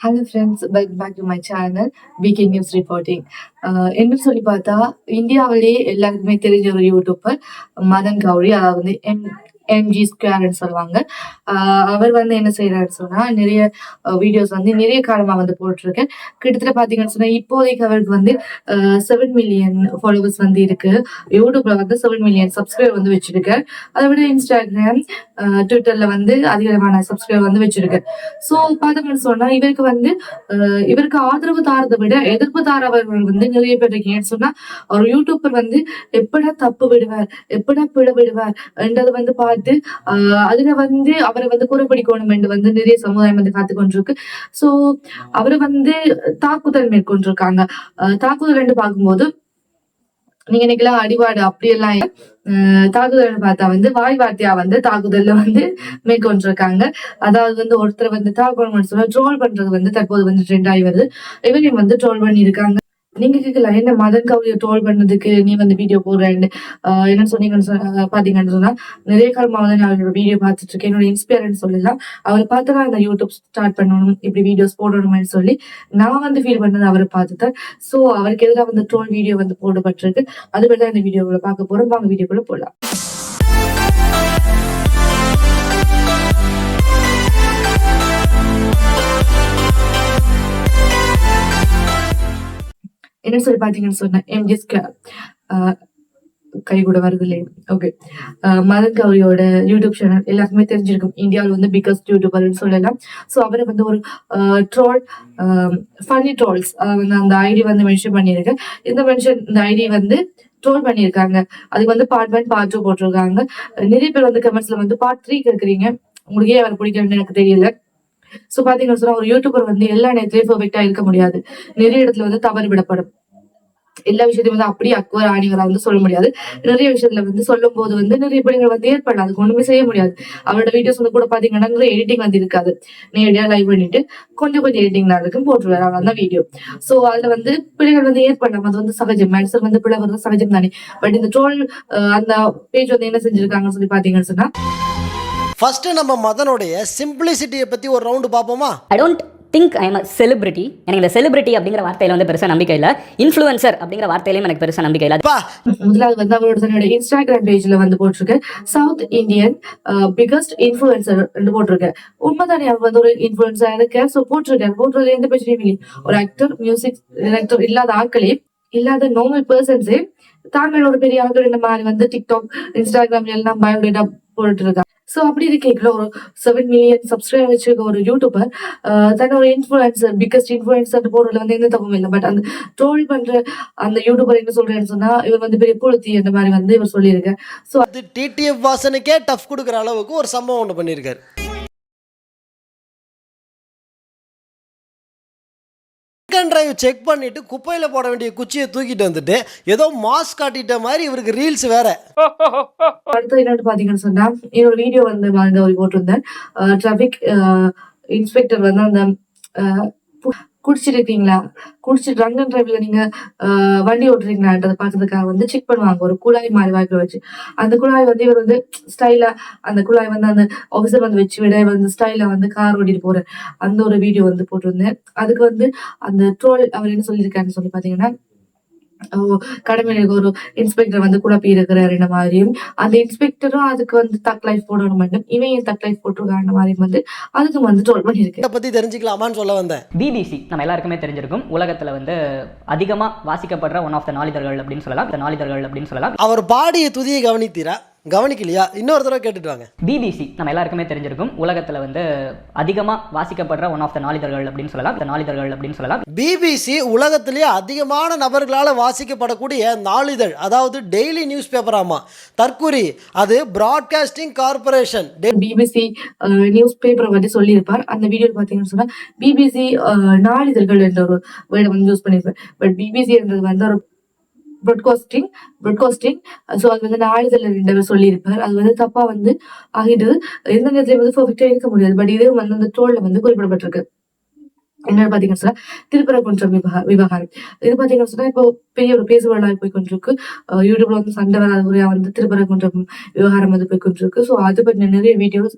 Hello friends welcome back to my channel weekend news reporting என்ன சொல்லி பார்த்தா இந்தியாவிலேயே எல்லாருக்குமே தெரிஞ்ச ஒரு யூடியூப்பர் மதன் கௌரி. அதாவது வந்து எம் எம்ஜி ஸ்கொயர்னு சொல்லுவாங்க. ஆஹ் அவர் வந்து என்ன செய்யறாரு சொன்னா நிறைய வீடியோஸ் வந்து நிறைய காலமா வந்து போட்டிருக்கேன் கிட்டத்தட்ட பாத்தீங்கன்னு சொன்னா இப்போதைக்கு அவருக்கு வந்து செவன் மில்லியன் ஃபாலோவர்ஸ் வந்து இருக்கு. யூடியூப்ல வந்து செவன் மில்லியன் சப்ஸ்கிரைபர் வந்து வச்சிருக்காரு அதை விட இன்ஸ்டாகிராம் ட்விட்டர்ல வந்து அதிகமான சப்ஸ்கிரைபர் வந்து வச்சிருக்கேன் ஸோ பார்த்தோம்னு சொன்னா இவருக்கு வந்து இவருக்கு ஆதரவு தாரதை விட எதிர்ப்பு தாரவர்கள் வந்து நிறைய பேர் இருக்கீங்கன்னு சொன்னா ஒரு யூடியூபர் வந்து எப்படா தப்பு விடுவார் எப்படா பிழை விடுவார் என்றது வந்து பார்த்து ஆஹ், அதுல வந்து அவரை வந்து குறைபிடிக்கணும் என்று வந்து நிறைய சமுதாயம் வந்து காத்து கொண்டிருக்கு. ஸோ அவரை வந்து தாக்குதல் மேற்கொண்டிருக்காங்க. தாக்குதல் என்று பார்க்கும்போது நீங்க நினைக்கலாம் அடிவாடு அப்படியெல்லாம் தாக்குதல் பார்த்தா வந்து வாய் வார்த்தையா வந்து தாக்குதல்ல வந்து மேற்கொண்டிருக்காங்க. அதாவது வந்து ஒருத்தர் வந்து தாக்குதல் சொல்ல ட்ரோல் பண்றது வந்து தற்போது வந்து ட்ரெண்ட் ஆகி வருது. இவரையும் வந்து ட்ரோல் பண்ணியிருக்காங்க. நீங்க கேட்கலாம் என்ன மதன் கவுரியை ட்ரோல் பண்ணதுக்கு நீ வந்து வீடியோ போடுறேன்னு ஆஹ் என்ன சொன்னீங்கன்னு சொன்னா- பாத்தீங்கன்னு சொன்னா நிறைய காலமா வந்து நான் அவரோட வீடியோ பார்த்துட்டு இருக்கேன் என்னோட இன்ஸ்பயர்னு சொல்லலாம். அவரை பார்த்து தான் இந்த யூடியூப் ஸ்டார்ட் பண்ணணும் இப்படி வீடியோஸ் போடணும்னு சொல்லி நான் வந்து ஃபீல் பண்ணது அவரை பார்த்து தான் ஸோ அவருக்கு எதிராக வந்து ட்ரோல் வீடியோ வந்து போடப்பட்டிருக்கு. அது தான் இந்த வீடியோவில் பார்க்க போறோம். வாங்க வீடியோக்குள்ள போடலாம் என்ன சொல்லி பாத்தீங்கன்னு சொன்னேன் கை கூட வருது இல்லையே ஓகே மதன் கௌரியோட யூடியூப் சேனல் எல்லாருக்குமே தெரிஞ்சிருக்கும். இந்தியாவில் வந்து பிகஸ்ட் யூடியூபர்னு சொல்லலாம். ஸோ அவரை வந்து ஒரு ட்ரோல் ஃபன்னி ட்ரோல்ஸ் வந்து அந்த ஐடி வந்து மென்ஷன் பண்ணியிருக்கேன் இந்த மென்ஷன் இந்த ஐடி வந்து ட்ரோல் பண்ணியிருக்காங்க. அதுக்கு வந்து பார்ட் ஒன் பார்ட் டூ போட்டிருக்காங்க. நிறைய பேர் வந்து கமெண்ட்ஸ்ல வந்து பார்ட் த்ரீ கேட்குறீங்க. உங்களுக்கு ஏன் அவர் பிடிக்கணும்னு எனக்கு தெரியல. சோ பாத்தீங்கன்னா சொன்னா ஒரு யூடியூபர் வந்து எல்லா நேரத்திலயும் பெர்ஃபெக்டா இருக்க முடியாது. நிறைய இடத்துல வந்து தவறு விடப்படும். எல்லா விஷயத்தையும் வந்து அப்படியே அக்வர் ஆணிவரா வந்து சொல்ல முடியாது. நிறைய விஷயத்துல வந்து சொல்லும் போது வந்து நிறைய பிள்ளைகள் வந்து ஏற்படலாம் அதுக்கு ஒண்ணுமே செய்ய முடியாது. அவரோட வீடியோஸ் வந்து கூட பாத்தீங்கன்னா நிறைய எடிட்டிங் வந்து இருக்காது. நேரடியா லைவ் பண்ணிட்டு கொஞ்சம் கொஞ்சம் எடிட்டிங் இருக்கும் போட்டுருவாரு. அவ்வளவுதான் வீடியோ சோ அதுல வந்து பிள்ளைகள் வந்து ஏற்படலாம் அது வந்து சகஜம். மேன்சர் வந்து பிள்ளை வர்றது சகஜம் தானே. பட் இந்த ட்ரோல் அந்த பேஜ் வந்து என்ன செஞ்சிருக்காங்கன்னு சொல்லி பாத்தீங்கன்னு சொன்னா ஃபர்ஸ்ட் நம்ம மதனுடைய சிம்பிளிசிட்டியை பத்தி ஒரு ரவுண்டு பார்ப்போமா? I don't think I am a celebrity எனக்கு இந்த செலிபிரிட்டி அப்படிங்கிற வார்த்தையில வந்து பெருசாக நம்பிக்கை இல்லை. இன்ஃப்ளூயன்சர் அப்படிங்கிற வார்த்தையிலும் எனக்கு பெருசாக நம்பிக்கை இல்லை. பா. முதலாவது வந்து அவரோட தன்னோட இன்ஸ்டாகிராம் பேஜ்ல வந்து போட்டிருக்க சவுத் இந்தியன் பிகஸ்ட் இன்ஃபுளுசர் போட்டிருக்க உண்மைதானே அவர் வந்து ஒரு இன்ஃபுளுசர் இருக்க சோ போட்டிருக்காரு போட்டுறது எந்த பிரச்சனையும் இல்லை. ஒரு ஆக்டர் மியூசிக் டைரக்டர் இல்லாத ஆட்களே இல்லாத நார்மல் பர்சன்ஸே தாங்கள் ஒரு பெரிய ஆட்கள் இந்த மாதிரி வந்து டிக்டாக் இன்ஸ்டாகிராம் எல்லாம் பயோடேட்டா போட்டுட்டு இருக்காங்க. சோ அப்படி இருக்கீங்களா ஒரு செவன் மில்லியன் சப்ஸ்கிரைபர் வச்சிருக்க ஒரு யூடியூபர் தன்னோட இன்ஃபுளுசர் பிக்கஸ்ட் இன்ஃபுளுசர் போடுறதுல வந்து எந்த தகவலும் இல்லை. பட் அந்த ட்ரோல் பண்ற அந்த யூடியூபர் என்ன சொல்றேன்னு சொன்னா இவர் வந்து பெரிய புழுத்தி அந்த மாதிரி வந்து இவர் சொல்லியிருக்காரு. சோ அது டிடிஎஃப் வாசனுக்கே டஃப் கொடுக்குற அளவுக்கு ஒரு சம்பவம் ஒன்று பண்ணியிருக்காரு. செக் பண்ணிட்டு குப்பையில் போட வேண்டிய குச்சியை தூக்கிட்டு வந்துட்டு ஏதோ மாஸ்க் காட்டிட்ட மாதிரி இவருக்கு ரீல்ஸ் வேற. அடுத்து என்னன்னு பாத்தீங்கன்னு சொன்னா என்னோட வீடியோ வந்து மறந்து ஒரு போட்டிருந்தேன் டிராபிக் இன்ஸ்பெக்டர் வந்து அந்த குடிச்சிட்டு இருக்கீங்களா குடிச்சிருக்கீங்களா? குடிச்சிட்டு ரங் அண்ட் டிரைவ்ல நீங்க வண்டி ஓட்டுறீங்களான்றதை பாக்குறதுக்காக வந்து செக் பண்ணுவாங்க. ஒரு குழாய் மாதிரி வாய்ப்பு வச்சு. அந்த குழாய் வந்து இவர் வந்து ஸ்டைலா அந்த குழாய் வந்து அந்த ஆஃபீஸர் வந்து வச்சு விட வந்து ஸ்டைலா வந்து கார் ஓட்டிட்டு போற அந்த ஒரு வீடியோ வந்து போட்டிருந்தேன். அதுக்கு வந்து அந்த ட்ரோல் அவர் என்ன சொல்லியிருக்காருன்னு சொல்லி பாத்தீங்கன்னா கடமையில ஒரு இன்ஸ்பெக்டர் வந்து குழப்பி இருக்கிறாரு இந்த மாதிரியும் அந்த இன்ஸ்பெக்டரும் அதுக்கு வந்து தக் லைஃப் போடணும் மட்டும் இவன் ஏன் தக் லைஃப் போட்டிருக்காங்க மாதிரியும் வந்து அதுக்கு வந்து ட்ரோல் பண்ணியிருக்கு. இதை பத்தி தெரிஞ்சுக்கலாமான்னு சொல்ல வந்தேன். பிபிசி நம்ம எல்லாருக்குமே தெரிஞ்சிருக்கும். உலகத்தில் வந்து அதிகமாக வாசிக்கப்படுற ஒன் ஆஃப் த நாளிதழ்கள் அப்படின்னு சொல்லலாம். இந்த நாளிதழ்கள் அப்படின்னு சொல்லலாம். அவர் பாடிய துதியை கவனித்தீரா? கவனிக்கலையா? இன்னொரு தடவை கேட்டுட்டு வாங்க. பிபிசி நம்ம எல்லாருக்குமே தெரிஞ்சிருக்கும். உலகத்தில் வந்து அதிகமாக வாசிக்கப்படுற ஒன் ஆஃப் த நாளிதழ்கள் அப்படின்னு சொல்லலாம். இந்த நாளிதழ்கள் அப்படின்னு சொல்லலாம். பிபிசி உலகத்திலேயே அதிகமான நபர்களால் வாசிக்கப்படக்கூடிய நாளிதழ் அதாவது டெய்லி நியூஸ் பேப்பராமா தற்குறி அது பிராட்காஸ்டிங் கார்பரேஷன் பிபிசி நியூஸ் பேப்பரை பத்தி சொல்லியிருப்பார். அந்த வீடியோ பாத்தீங்கன்னு சொன்னா பிபிசி நாளிதழ்கள் என்ற ஒரு வேர்டை வந்து யூஸ் பண்ணியிருப்பார். பட் பிபிசி என்றது வந்து ஒரு ப்ரொட்காஸ்டிங் ப்ராட்காஸ்டிங் ஸோ அது வந்து நாளிதழ் ரெண்டு சொல்லியிருப்பார். அது வந்து தப்பா வந்து ஆகிட்டு எந்த நேரத்துல வந்து பர்ஃபெக்டா இருக்க முடியாது. பட் இதே வந்து அந்த டோல்ல வந்து குறிப்பிடப்பட்டிருக்கு. என்னன்னு பாத்தீங்கன்னு சொன்னா திருப்பரங்குன்றம் விவகா விவகாரம். இது பாத்தீங்கன்னு சொன்னா இப்போ பெரிய ஒரு பேசுபொருளாக போய் கொண்டிருக்கு யூடியூப்ல வந்து சண்டை வராத முறையா வந்து திருப்பரங்குன்றம் விவகாரம் வந்து போய் கொண்டிருக்கு ஸோ அது பற்றின நிறைய வீடியோஸ்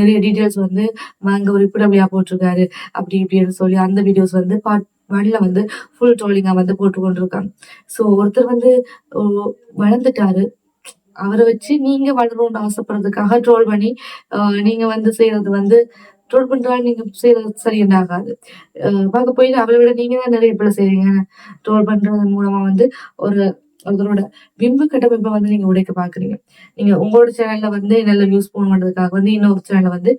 நிறைய டீட்டெயில்ஸ் வந்து அங்க ஒரு இப்படியா போட்டிருக்காரு. அப்படி இப்படின்னு சொல்லி அந்த வீடியோஸ் வந்து பார்ட் ஒன்ல வந்து ஃபுல் ட்ரோலிங்கா வந்து போட்டு கொண்டிருக்காங்க. ஸோ ஒருத்தர் வந்து வளர்ந்துட்டாரு. அவரை வச்சு நீங்க வளரணும்னு ஆசைப்படுறதுக்காக ட்ரோல் பண்ணி நீங்க வந்து செய்யறது வந்து ட்ரோல் பண்றாங்க நீங்க செய்யறது சரியான ஆகாது. அஹ், பார்க்க போய் அவரை விட நீங்க தான் நிறைய பேர் செய்றீங்க. ட்ரோல் பண்றது மூலமா வந்து ஒரு அதனோட பிம்பு கட்டமைப்பை வந்து நீங்க உடைக்க பாக்குறீங்க நீங்க உங்களோட சேனல்ல வந்து நல்ல நியூஸ் போன் பண்றதுக்காக வந்து இன்னொரு சேனல்ல வந்து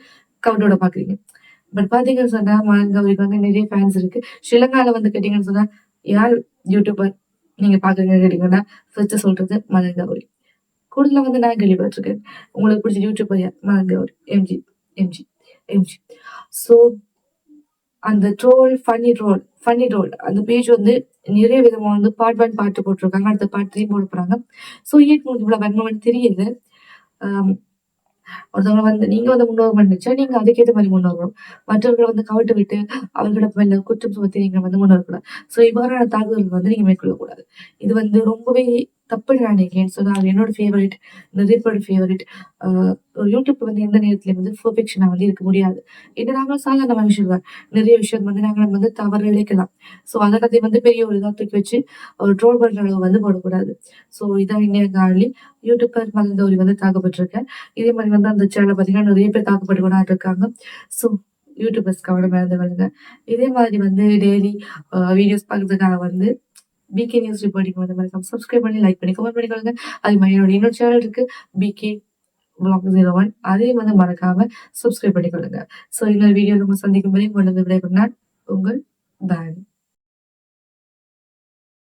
கவுண்டோட பாக்குறீங்க பட் பாத்தீங்கன்னு சொன்னா மகன் கௌரிக்கு வந்து நிறைய ஃபேன்ஸ் இருக்கு. ஸ்ரீலங்கால வந்து கேட்டீங்கன்னு சொன்னா யார் யூடியூபர் நீங்க பாக்குறீங்க கேட்டீங்கன்னா ஃபர்ஸ்ட் சொல்றது மகன் கௌரி கூடுதலா வந்து நான் கேள்விப்பட்டிருக்கேன். உங்களுக்கு பிடிச்ச யூடியூபர் யார்? மகன் Gouri MG MG MG so அந்த troll funny troll funny troll அந்த பேஜ் வந்து நிறைய விதமாக வந்து பார்ட் ஒன் பாட்டு போட்டிருக்காங்க. அடுத்த பார்ட் த்ரீ போட போறாங்க. ஸோ ஏன் இவ்வளோ வன்மம் தெரியுது ஒருத்தவங்களை ஒருத்தவங்க வந்து நீங்க வந்து முன்னோர்கள் பண்ணிச்சா நீங்க அதுக்கேற்ற மாதிரி முன்னோர்களும் மற்றவர்களை வந்து கவிட்டு விட்டு அவர்களோட மேல குற்றம் சுமத்தி நீங்க வந்து முன்னோரக்கூடாது ஸோ இவ்வாறான தாக்குதல்கள் வந்து நீங்க மேற்கொள்ளக்கூடாது. இது வந்து ரொம்பவே தப்பு நான் நினைக்கிறேன். ஸோ அது என்னோட ஃபேவரட் நிறைய பேரோட ஃபேவரட் யூடியூப் வந்து எந்த நேரத்துலையும் வந்து பெர்ஃபெக்ஷனா வந்து இருக்க முடியாது. ஏன்னா நாங்களும் சாதாரண விஷயம் தான் நிறைய விஷயம் வந்து நாங்கள் வந்து தவறு இழைக்கலாம் ஸோ அதை வந்து பெரிய ஒரு இதாக தூக்கி வச்சு ஒரு ட்ரோல் பண்ற அளவு வந்து போடக்கூடாது. ஸோ இதான் இன்னைய காலி. மகந்த ஒரு வந்து தாக்கப்பட்டிருக்கேன். இதே மாதிரி வந்து அந்த சேனல் பார்த்தீங்கன்னா நிறைய பேர் தாக்கப்பட்டு இருக்காங்க. ஸோ யூடியூபர்ஸ் கவனம் இழந்து இதே மாதிரி வந்து டெய்லி வீடியோஸ் பார்க்கறதுக்காக வந்து பிகே நியூஸ் ரிப்போர்ட்டிங் வந்து மறக்காம சப்ஸ்கிரைப் பண்ணி லைக் பண்ணி கமெண்ட் பண்ணிக்கொள்ளுங்க அது மாதிரி என்னோட இன்னொரு சேனல் இருக்கு பிகே பிளாக் ஜீரோ ஒன் அதையும் வந்து மறக்காம சப்ஸ்கிரைப் பண்ணிக்கொள்ளுங்க ஸோ இன்னொரு வீடியோ நம்ம சந்திக்கும் வரை கொண்டு வந்து விடைபெறும் உங்கள் பேன்